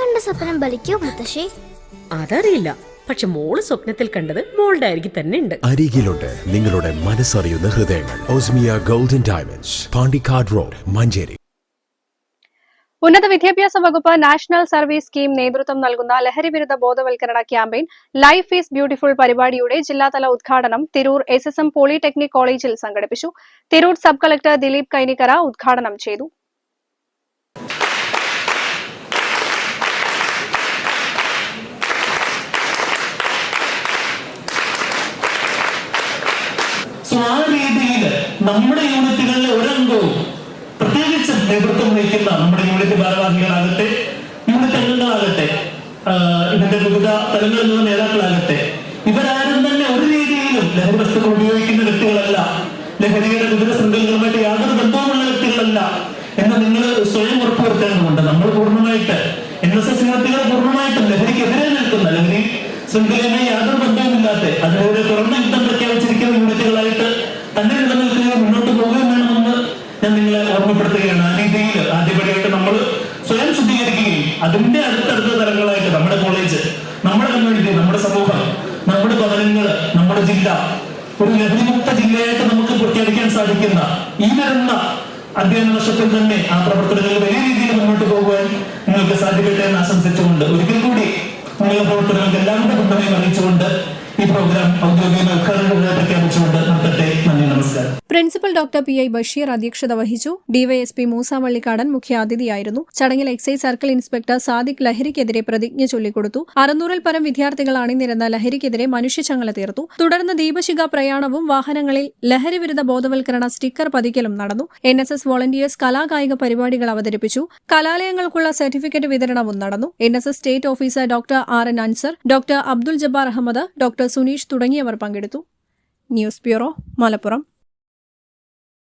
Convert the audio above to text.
കണ്ട സ്വപ്നം ബലിക്കോ മുത്തശ്ശി? അതറിയില്ല. പക്ഷെ മോൾ സ്വപ്നത്തിൽ കണ്ടത് മോളുടെ അരികിൽ തന്നെ ഉണ്ട്. അരികിലുണ്ട് നിങ്ങളുടെ മനസ്സറിയുന്ന ഹൃദയങ്ങൾ. Osmiya golden diamonds Pandikkad road Manjeri. ഉന്നത വിദ്യാഭ്യാസ വകുപ്പ് നാഷണൽ സർവീസ് സ്കീം നേതൃത്വം നൽകുന്ന ലഹരി വിരുദ്ധ ബോധവൽക്കരണ ക്യാമ്പയിൻ ലൈഫ് ഈസ് ബ്യൂട്ടിഫുൾ പരിപാടിയുടെ ജില്ലാതല ഉദ്ഘാടനം Tirur S S M polytechnic കോളേജിൽ സംഘടിപ്പിച്ചു. തിരൂർ സബ് കളക്ടർ ദിലീപ് കൈനിക്കര ഉദ്ഘാടനം ചെയ്തു. നമ്മുടെ യൂണിറ്റുകളിലെ ഒരംഗവും പ്രത്യേകിച്ച് നേതൃത്വം വഹിക്കുന്ന നമ്മുടെ യൂണിറ്റ് ഭാരവാഹികളാകട്ടെ യൂണിറ്റ് അംഗങ്ങളാകട്ടെ ഇതിന്റെ വിവിധ തലങ്ങളിലുള്ള നേതാക്കളാകട്ടെ ഇവരാരും തന്നെ ഒരു രീതിയിലും ലഹരി വസ്തുക്കൾ ഉപയോഗിക്കുന്ന വ്യക്തികളല്ല. ലഹരിയുടെ വിവിധ ശൃംഖലകളുമായിട്ട് യാതൊരു ബന്ധവുമുള്ള വ്യക്തികളല്ല എന്ന് നിങ്ങൾ സ്വയം ഉറപ്പുവരുത്തേണ്ടതുണ്ട്. നമ്മൾ പൂർണമായിട്ട് എൻ എസ് എസ് യൂണിറ്റുകൾ പൂർണമായിട്ടും ലഹരിക്കെതിരെ നിൽക്കുന്ന ലഹരി ശൃംഖലയുമായി യാതൊരു ബന്ധവുമില്ലാത്ത അതിന്റെ അടുത്തടുത്ത തലങ്ങളായിട്ട് നമ്മുടെ കോളേജ് നമ്മുടെ കമ്മ്യൂണിറ്റി നമ്മുടെ സമൂഹം നമ്മുടെ ഭവനങ്ങൾ നമ്മുടെ ജില്ല ഒരു ലഹരിമുക്ത ജില്ലയായിട്ട് നമുക്ക് പ്രഖ്യാപിക്കാൻ സാധിക്കുന്ന ഈ വരുന്ന അധ്യയന വർഷത്തിൽ തന്നെ ആ പ്രവർത്തനങ്ങൾ വലിയ രീതിയിൽ മുന്നോട്ട് പോകുവാൻ നിങ്ങൾക്ക് സാധിക്കട്ടെ എന്ന് ആശംസിച്ചുകൊണ്ട് ഒരിക്കൽ കൂടി നിങ്ങളുടെ പ്രവർത്തനങ്ങൾക്ക് എല്ലാവരുടെ പിന്തുണയും അറിയിച്ചുകൊണ്ട് ഈ പ്രോഗ്രാം ഔദ്യോഗിക ഉദ്ഘാടനം പ്രഖ്യാപിച്ചുകൊണ്ട് principal doctor P I Basheer അധ്യക്ഷത വഹിച്ചു. ഡിവൈഎസ്പി മൂസ വള്ളിക്കാടൻ മുഖ്യാതിഥിയായിരുന്നു. ചടങ്ങിൽ എക്സൈസ് സർക്കിൾ ഇൻസ്പെക്ടർ സാദിഖ് ലഹരിക്കെതിരെ പ്രതിജ്ഞ ചൊല്ലിക്കൊടുത്തു. അറുന്നൂറിൽ പരം വിദ്യാർത്ഥികൾ അണിനിരന്ന ലഹരിക്കെതിരെ മനുഷ്യചങ്ങല തീർത്തു. തുടർന്ന് ദീപശിഖ പ്രയാണവും വാഹനങ്ങളിൽ ലഹരിവിരുദ്ധ ബോധവൽക്കരണ സ്റ്റിക്കർ പതിക്കലും നടന്നു. എൻ എസ് എസ് വോളണ്ടിയേഴ്സ് കലാകായിക പരിപാടികൾ അവതരിപ്പിച്ചു. കലാലയങ്ങൾക്കുള്ള സർട്ടിഫിക്കറ്റ് വിതരണവും നടന്നു. N S S state officer doctor R N Ansar doctor Abdul Jabbar Ahammed doctor Suneesh തുടങ്ങിയവർ പങ്കെടുത്തു. News bureau Malappuram.